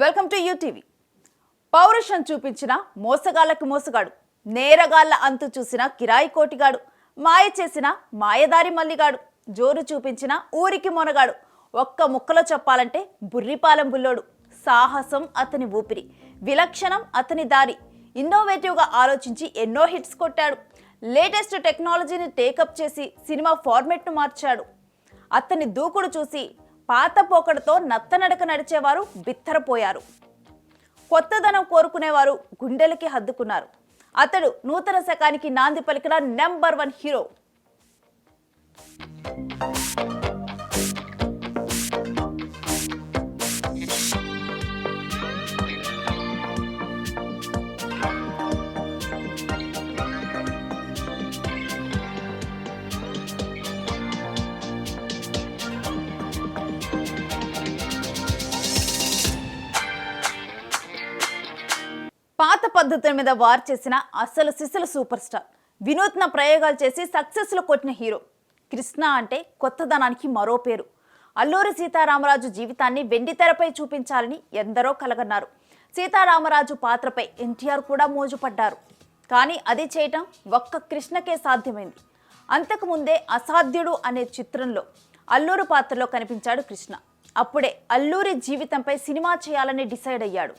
Welcome to UTV పౌరుషం చూపించిన మోసగాళ్ళకు మోసగాడు. నేరగాళ్ళ అంతు చూసిన కిరాయి కోటిగాడు. మాయ చేసిన మాయదారి మల్లిగాడు. జోరు చూపించిన ఊరికి మొనగాడు. ఒక్క ముక్కలో చెప్పాలంటే బుర్రిపాలెం బుల్లోడు. సాహసం అతని ఊపిరి. విలక్షణం అతని దారి. ఇన్నోవేటివ్గా ఆలోచించి ఎన్నో హిట్స్ కొట్టాడు. లేటెస్ట్ టెక్నాలజీని టేకప్ చేసి సినిమా ఫార్మెట్ను మార్చాడు. అతని దూకుడు చూసి పాత పోకడతో నత్తనడక నడిచేవారు బిత్తరపోయారు. కొత్తదనం కోరుకునేవారు గుండెలకి హద్దుకున్నారు. అతడు నూతన శకానికి నాంది పలికిన నెంబర్ వన్ హీరో. పాత పద్ధతుల మీద వార్ చేసిన అసలు సిసలు సూపర్ స్టార్. వినూత్న ప్రయోగాలు చేసి సక్సెస్లో కొట్టిన హీరో. కృష్ణ అంటే కొత్తదనానికి మరో పేరు. అల్లూరి సీతారామరాజు జీవితాన్ని వెండితెరపై చూపించాలని ఎందరో కలగన్నారు. సీతారామరాజు పాత్రపై ఎన్టీఆర్ కూడా మోజుపడ్డారు. కానీ అది చేయటం ఒక్క కృష్ణకే సాధ్యమైంది. అంతకుముందే అసాధ్యుడు అనే చిత్రంలో అల్లూరు పాత్రలో కనిపించాడు కృష్ణ. అప్పుడే అల్లూరి జీవితంపై సినిమా చేయాలని డిసైడ్ అయ్యాడు.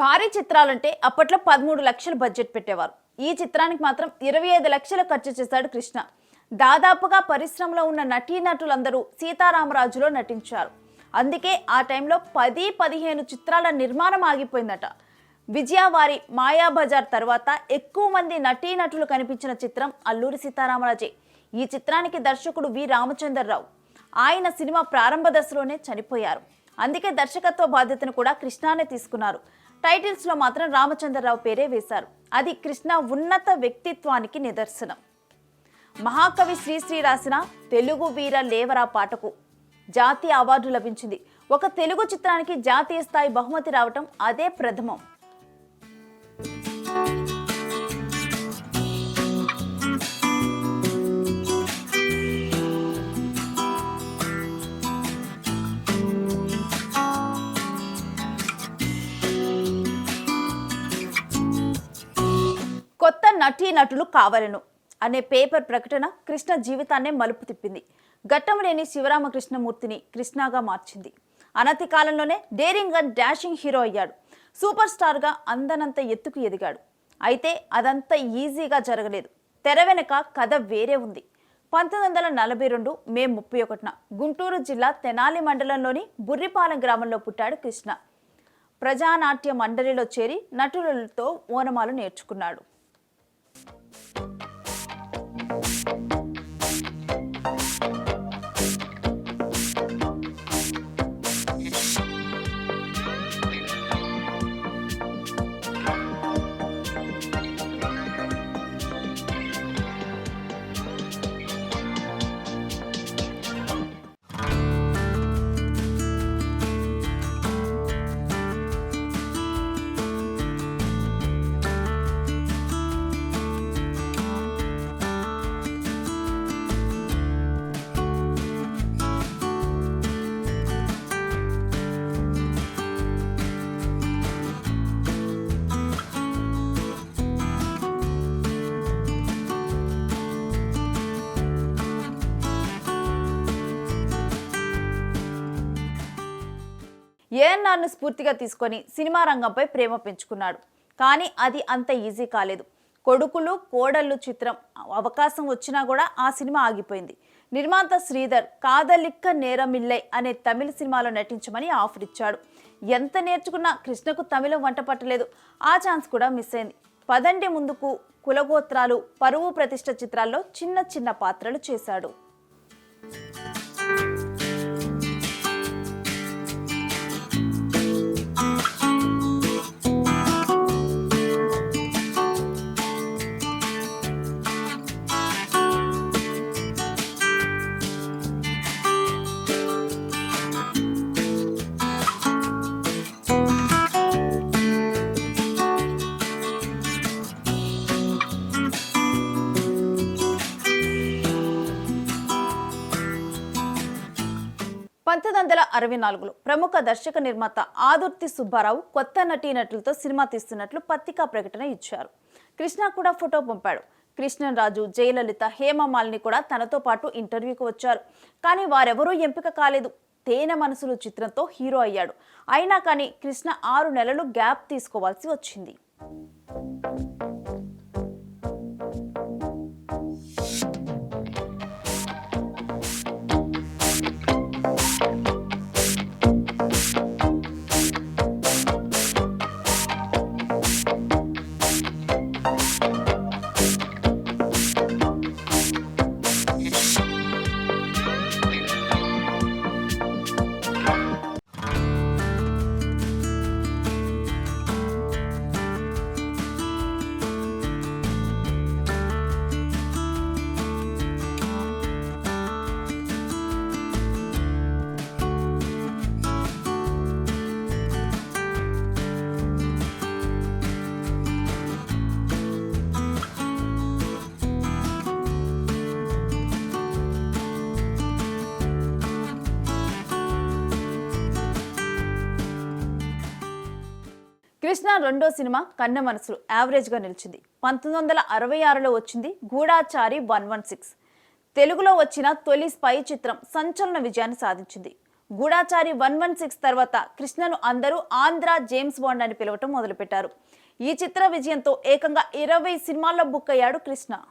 భారీ చిత్రాలంటే అప్పట్లో పదమూడు లక్షలు బడ్జెట్ పెట్టేవారు. ఈ చిత్రానికి మాత్రం ఇరవై ఐదు లక్షలు ఖర్చు చేశాడు కృష్ణ. దాదాపుగా పరిశ్రమలో ఉన్న నటీనటులందరూ సీతారామరాజులో నటించారు. అందుకే ఆ టైంలో పది పదిహేను చిత్రాల నిర్మాణం ఆగిపోయిందట. విజయవారి మాయాబజార్ తర్వాత ఎక్కువ మంది నటీనటులు కనిపించిన చిత్రం అల్లూరి సీతారామరాజే. ఈ చిత్రానికి దర్శకుడు వి. రామచంద్రరావు. ఆయన సినిమా ప్రారంభ దశలోనే చనిపోయారు. అందుకే దర్శకత్వ బాధ్యతను కూడా కృష్ణానే తీసుకున్నారు. టైటిల్స్లో మాత్రం రామచంద్రరావు పేరే వేశారు. అది కృష్ణ ఉన్నత వ్యక్తిత్వానికి నిదర్శనం. మహాకవి శ్రీశ్రీ రాసిన తెలుగు వీర లేవరా పాటకు జాతీయ అవార్డు లభించింది. ఒక తెలుగు చిత్రానికి జాతీయ స్థాయి బహుమతి రావటం అదే ప్రథమం. నటీనటులు నటీ నటులు కావలను అనే పేపర్ ప్రకటన కృష్ణ జీవితాన్నే మలుపు తిప్పింది. ఘట్టం లేని శివరామకృష్ణమూర్తిని కృష్ణగా మార్చింది. అనతి కాలంలోనే డేరింగ్ అండ్ డాషింగ్ హీరో అయ్యాడు. సూపర్ స్టార్గా అందనంత ఎత్తుకు ఎదిగాడు. అయితే అదంతా ఈజీగా జరగలేదు. తెర వెనక కథ వేరే ఉంది. పంతొమ్మిది వందల నలభై రెండు మే ముప్పై ఒకటిన గుంటూరు జిల్లా తెనాలి మండలంలోని బుర్రిపాలెం గ్రామంలో పుట్టాడు కృష్ణ. ప్రజానాట్య మండలిలో చేరి నటులతో ఓనమాలు నేర్చుకున్నాడు. you ఏఎన్ఆర్ను స్ఫూర్తిగా తీసుకొని సినిమా రంగంపై ప్రేమ పెంచుకున్నాడు. కానీ అది అంత ఈజీ కాలేదు. కొడుకులు కోడళ్ళు చిత్రం అవకాశం వచ్చినా కూడా ఆ సినిమా ఆగిపోయింది. నిర్మాత శ్రీధర్ కాదలిక్క నేరమిల్లై అనే తమిళ సినిమాలో నటించమని ఆఫర్ ఇచ్చాడు. ఎంత నేర్చుకున్నా కృష్ణకు తమిళం వంట పట్టలేదు. ఆ ఛాన్స్ కూడా మిస్ అయింది. పదండి ముందుకు కులగోత్రాలు పరువు ప్రతిష్ట చిత్రాల్లో చిన్న చిన్న పాత్రలు చేశాడు. అరవై నాలుగులో. ప్రముఖ దర్శక నిర్మాత ఆదుర్తి సుబ్బారావు కొత్త నటీనటులతో సినిమా తీస్తున్నట్లు పత్రికా ప్రకటన ఇచ్చారు. కృష్ణ కూడా ఫోటో పంపాడు. కృష్ణన్ రాజు జయలలిత హేమమాలిని కూడా తనతో పాటు ఇంటర్వ్యూకి వచ్చారు. కానీ వారెవరూ ఎంపిక కాలేదు. తేనె మనసులు చిత్రంతో హీరో అయ్యాడు. అయినా కానీ కృష్ణ ఆరు నెలలు గ్యాప్ తీసుకోవాల్సి వచ్చింది. కృష్ణ రెండో సినిమా కన్న మనసులు యావరేజ్గా నిలిచింది. పంతొమ్మిది వందల అరవై ఆరులో వచ్చింది గూఢాచారి వన్ వన్ సిక్స్. తెలుగులో వచ్చిన తొలి స్పై చిత్రం సంచలన విజయాన్ని సాధించింది. గూఢాచారి వన్ వన్ సిక్స్ తర్వాత కృష్ణను అందరూ ఆంధ్ర జేమ్స్ బాండ్ అని పిలవటం మొదలుపెట్టారు. ఈ చిత్ర విజయంతో ఏకంగా ఇరవై సినిమాల్లో బుక్ అయ్యాడు కృష్ణ.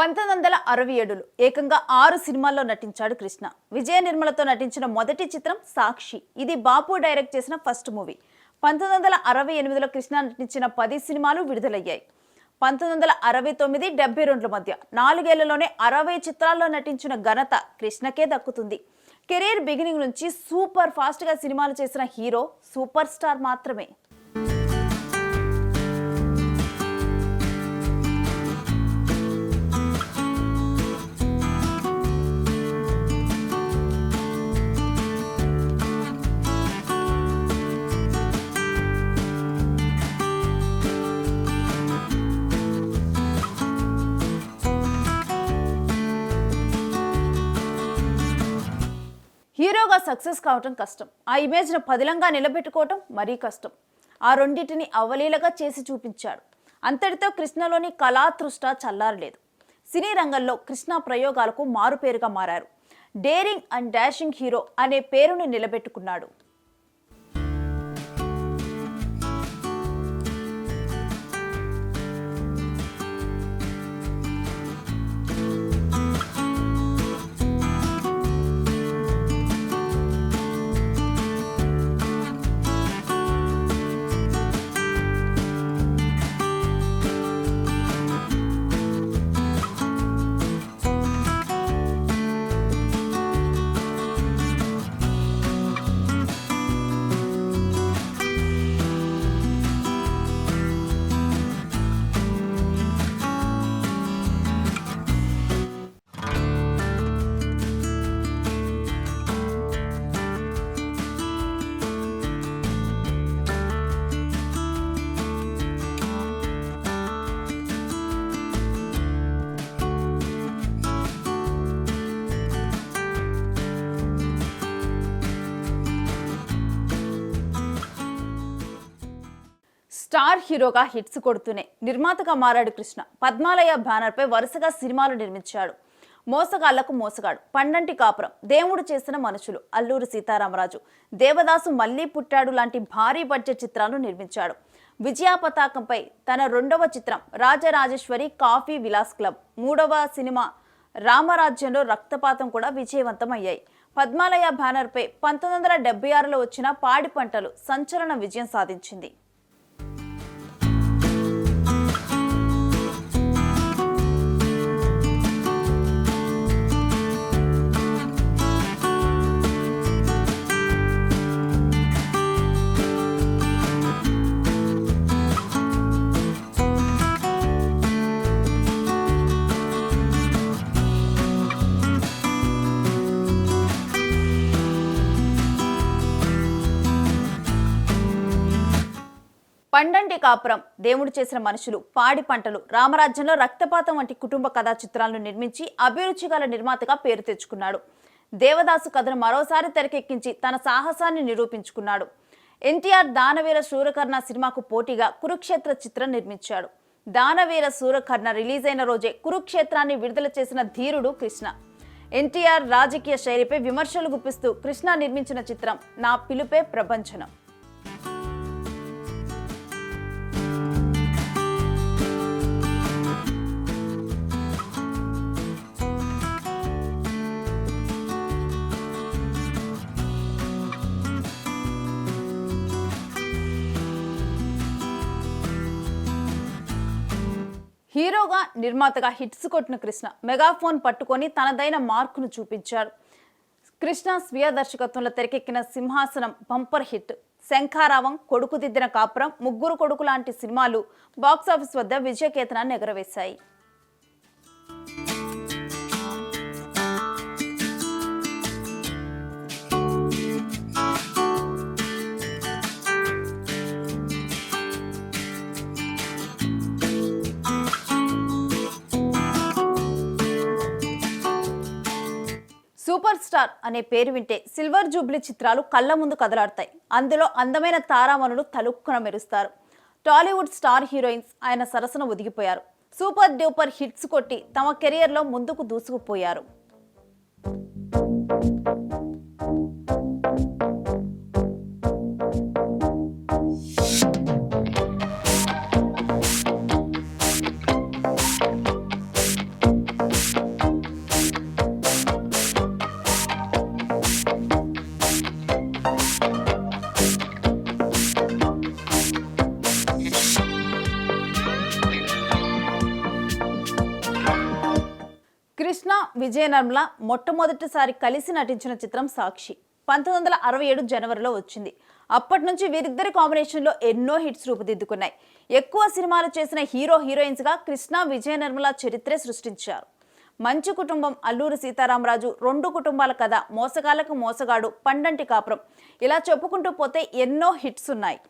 పంతొమ్మిది వందల అరవై ఏడులో ఏకంగా ఆరు సినిమాల్లో నటించాడు కృష్ణ. విజయ నిర్మలతో నటించిన మొదటి చిత్రం సాక్షి. ఇది బాపు డైరెక్ట్ చేసిన ఫస్ట్ మూవీ. పంతొమ్మిది వందల అరవై ఎనిమిదిలో కృష్ణ నటించిన పది సినిమాలు విడుదలయ్యాయి. పంతొమ్మిది వందల అరవై తొమ్మిది డెబ్బై రెండుల మధ్య నాలుగేళ్ళలోనే అరవై చిత్రాల్లో నటించిన ఘనత కృష్ణకే దక్కుతుంది. కెరీర్ బిగినింగ్ నుంచి సూపర్ ఫాస్ట్గా సినిమాలు చేసిన హీరో సూపర్ స్టార్ మాత్రమే. హీరోగా సక్సెస్ కావటం కష్టం. ఆ ఇమేజ్ను పదిలంగా నిలబెట్టుకోవటం మరీ కష్టం. ఆ రెండింటిని అవలీలగా చేసి చూపించాడు. అంతటితో కృష్ణలోని కళాతృష్ట చల్లారలేదు. సినీ రంగంలో కృష్ణ ప్రయోగాలకు మారుపేరుగా మారారు. డేరింగ్ అండ్ డాషింగ్ హీరో అనే పేరుని నిలబెట్టుకున్నాడు. స్టార్ హీరోగా హిట్స్ కొడుతూనే నిర్మాతగా మారాడు కృష్ణ. పద్మాలయ బ్యానర్పై వరుసగా సినిమాలు నిర్మించాడు. మోసగాళ్ళకు మోసగాడు. పండంటి కాపురం. దేవుడు చేసిన మనుషులు. అల్లూరి సీతారామరాజు. దేవదాసు మళ్ళీ పుట్టాడు లాంటి భారీ బడ్జెట్ చిత్రాలు నిర్మించాడు. విజయ పతాకంపై తన రెండవ చిత్రం రాజరాజేశ్వరి కాఫీ విలాస్ క్లబ్. మూడవ సినిమా రామరాజ్యంలో రక్తపాతం కూడా విజయవంతమయ్యాయి. పద్మాలయ బ్యానర్పై పంతొమ్మిది వందల డెబ్బై ఆరులో వచ్చిన పాడి పంటలు సంచలన విజయం సాధించింది. పండంటి కాపురం. దేవుడు చేసిన మనుషులు పాడి పంటలు రామరాజ్యంలో రక్తపాతం వంటి కుటుంబ కథా చిత్రాలను నిర్మించి అభిరుచి గల నిర్మాతగా పేరు తెచ్చుకున్నాడు. దేవదాసు కథను మరోసారి తెరకెక్కించి తన సాహసాన్ని నిరూపించుకున్నాడు. ఎన్టీఆర్ దానవీర శూరకర్ణ సినిమాకు పోటీగా కురుక్షేత్ర చిత్రం నిర్మించాడు. దానవీర శూరకర్ణ రిలీజ్ అయిన రోజే కురుక్షేత్రాన్ని విడుదల చేసిన ధీరుడు కృష్ణ. ఎన్టీఆర్ రాజకీయ శైలిపై విమర్శలు గుప్పిస్తూ కృష్ణ నిర్మించిన చిత్రం నా పిలుపే ప్రపంచనం హీరోగా నిర్మాతగా హిట్స్ కొట్టిన కృష్ణ మెగాఫోన్ పట్టుకొని తనదైన మార్కును చూపించాడు కృష్ణ స్వీయ దర్శకత్వంలో తెరకెక్కిన సింహాసనం బంపర్ హిట్. శంఖారావం కొడుకుదిద్దిన కాపురం ముగ్గురు కొడుకు లాంటి సినిమాలు బాక్సాఫీస్ వద్ద విజయకేతనాన్ని ఎగరవేశాయి. స్టార్ అనే పేరు వింటే సిల్వర్ జూబ్లీ చిత్రాలు కళ్ళ ముందు కదలాడతాయి. అందులో అందమైన తారామణులు తలుక్కున మెరుస్తారు. టాలీవుడ్ స్టార్ హీరోయిన్స్ ఆయన సరసన ఒదిగిపోయారు. సూపర్ డూపర్ హిట్స్ కొట్టి తమ కెరియర్లో ముందుకు దూసుకుపోయారు. కృష్ణ విజయ మొట్టమొదటిసారి కలిసి నటించిన చిత్రం సాక్షి. పంతొమ్మిది వందల అరవై ఏడు జనవరిలో వచ్చింది. అప్పటి నుంచి వీరిద్దరి కాంబినేషన్లో ఎన్నో హిట్స్ రూపుదిద్దుకున్నాయి. ఎక్కువ సినిమాలు చేసిన హీరో హీరోయిన్స్గా కృష్ణ విజయ నిర్మల చరిత్రే సృష్టించారు. మంచి కుటుంబం అల్లూరి సీతారామరాజు రెండు కుటుంబాల కథ మోసగాళ్ళకు మోసగాడు పండంటి కాపురం ఇలా చెప్పుకుంటూ పోతే ఎన్నో హిట్స్ ఉన్నాయి.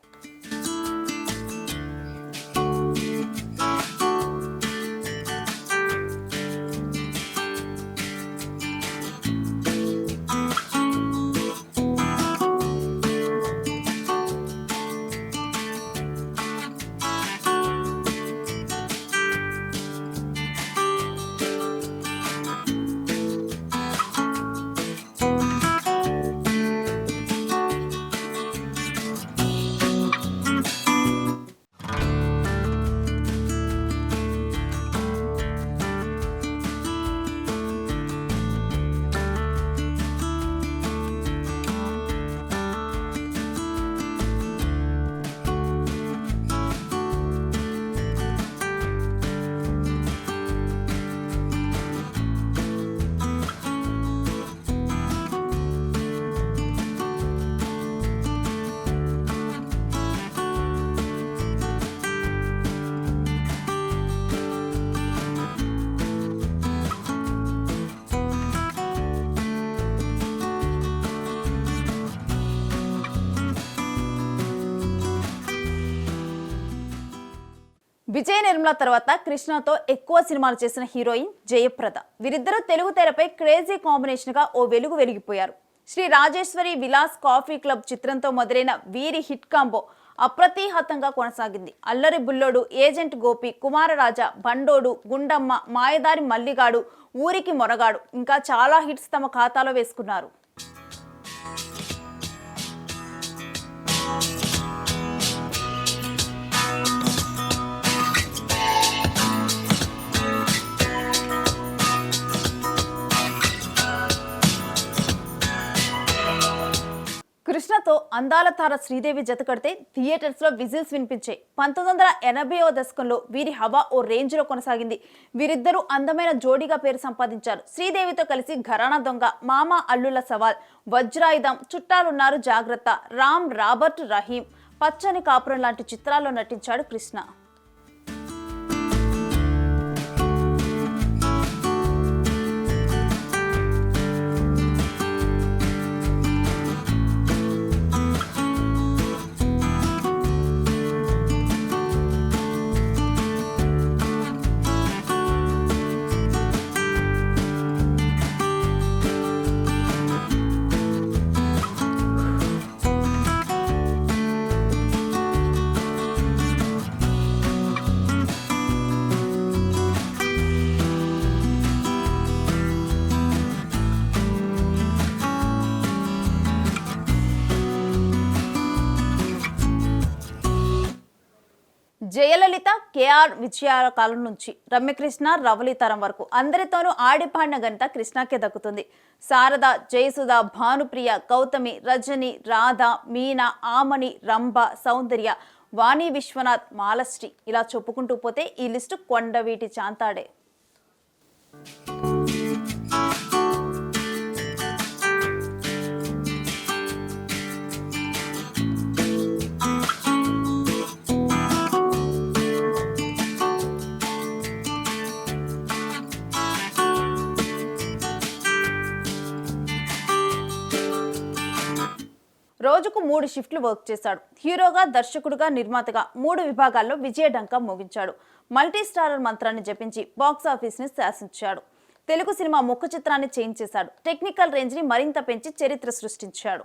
విజయ నిర్మల తర్వాత కృష్ణతో ఎక్కువ సినిమాలు చేసిన హీరోయిన్ జయప్రద. వీరిద్దరూ తెలుగు తెరపై క్రేజీ కాంబినేషన్గా ఓ వెలుగు వెలిగిపోయారు. శ్రీ రాజేశ్వరి విలాస్ కాఫీ క్లబ్ చిత్రంతో మొదలైన వీరి హిట్ కాంబో అప్రతిహతంగా కొనసాగింది. అల్లరి బుల్లోడు ఏజెంట్ గోపి కుమారరాజా బండోడు గుండమ్మ మాయదారి మల్లిగాడు ఊరికి మొరగాడు ఇంకా చాలా హిట్స్ తమ ఖాతాలో వేసుకున్నారు. కృష్ణతో అందాల తార శ్రీదేవి జత కడితే థియేటర్స్లో విజిల్స్ వినిపించాయి. పంతొమ్మిది వందల ఎనభైవ దశకంలో వీరి హవా ఓ రేంజ్లో కొనసాగింది. వీరిద్దరూ అందమైన జోడీగా పేరు సంపాదించారు. శ్రీదేవితో కలిసి ఘరానా దొంగ మామ అల్లుల సవాల్ వజ్రాయుధం చుట్టాలున్నారు జాగ్రత్త రామ్ రాబర్ట్ రహీం పచ్చని కాపురం లాంటి చిత్రాల్లో నటించాడు కృష్ణ. జయలలిత విజయాల కాలం నుంచి రమ్యకృష్ణ రవలి తరం వరకు అందరితోనూ ఆడిపాడిన ఘనత కృష్ణకే దక్కుతుంది. శారద జయసుధ భానుప్రియ గౌతమి రజని రాధ మీనా ఆమణి రంభ సౌందర్య వాణి విశ్వనాథ్ మాలశ్రీ ఇలా చెప్పుకుంటూ పోతే ఈ లిస్టు కొండవీటి చాంతాడే. రోజుకు మూడు షిఫ్ట్లు వర్క్ చేశాడు. హీరోగా దర్శకుడుగా నిర్మాతగా మూడు విభాగాల్లో విజయ డంకా మోగించాడు. మల్టీ స్టారర్ మంత్రాన్ని జపించి బాక్సాఫీస్ని శాసించాడు. తెలుగు సినిమా ముఖ చిత్రాన్ని చేంజ్ చేశాడు టెక్నికల్ రేంజ్ని మరింత పెంచి చరిత్ర సృష్టించాడు.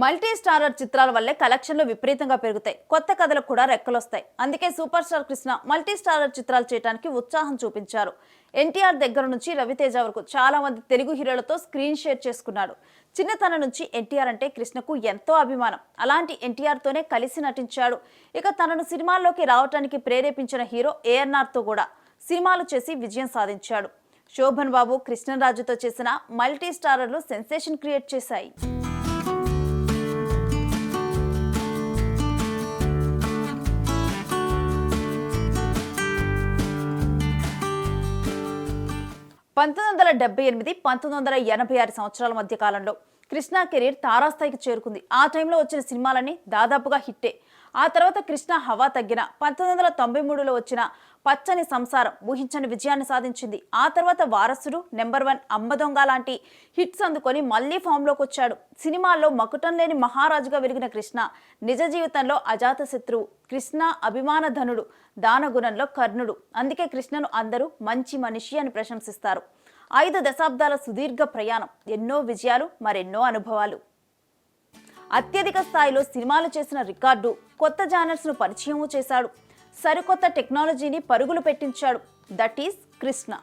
మల్టీ స్టారర్ చిత్రాల వల్లే కలెక్షన్లు విపరీతంగా పెరుగుతాయి. కొత్త కథలకు కూడా రెక్కలొస్తాయి. అందుకే super star Krishna multi starrer చిత్రాలు చేయడానికి ఉత్సాహం చూపించారు. ఎన్టీఆర్ దగ్గర నుంచి రవితేజ వరకు చాలా మంది తెలుగు హీరోలతో స్క్రీన్ షేర్ చేసుకున్నాడు చిన్నతనం నుంచి ఎన్టీఆర్ అంటే కృష్ణకు ఎంతో అభిమానం. అలాంటి ఎన్టీఆర్తోనే కలిసి నటించాడు. ఇక తనను సినిమాల్లోకి రావటానికి ప్రేరేపించిన హీరో ఏఎన్ఆర్తో కూడా సినిమాలు చేసి విజయం సాధించాడు. శోభన్ బాబు కృష్ణరాజుతో చేసిన మల్టీ స్టారర్లు సెన్సేషన్ క్రియేట్ చేశాయి. పంతొమ్మిది వందల డెబ్బై ఎనిమిది పంతొమ్మిది వందల ఎనభై ఆరు సంవత్సరాల మధ్య కాలంలో కృష్ణ కెరీర్ తారాస్థాయికి చేరుకుంది. ఆ టైంలో వచ్చిన సినిమాలన్నీ దాదాపుగా హిట్టే. ఆ తర్వాత కృష్ణ హవా తగ్గిన పంతొమ్మిది వందల తొంభై మూడులో వచ్చిన పచ్చని సంసారం ఊహించని విజయాన్ని సాధించింది. ఆ తర్వాత వారసుడు నెంబర్ వన్ అమ్మదొంగ లాంటి హిట్స్ అందుకొని మళ్ళీ ఫామ్లోకి వచ్చాడు. సినిమాల్లో మకుటం లేని మహారాజుగా వెలిగిన కృష్ణ నిజ జీవితంలో అజాత శత్రువు. కృష్ణ అభిమాన ధనుడు. దానగుణంలో కర్ణుడు. అందుకే కృష్ణను అందరూ మంచి మనిషి అని ప్రశంసిస్తారు. ఐదు దశాబ్దాల సుదీర్ఘ ప్రయాణం ఎన్నో విజయాలు మరెన్నో అనుభవాలు. అత్యధిక స్థాయిలో సినిమాలు చేసిన రికార్డు కొత్త జానర్స్ను పరిచయము చేశాడు. సరికొత్త టెక్నాలజీని పరుగులు పెట్టించాడు. That is Krishna.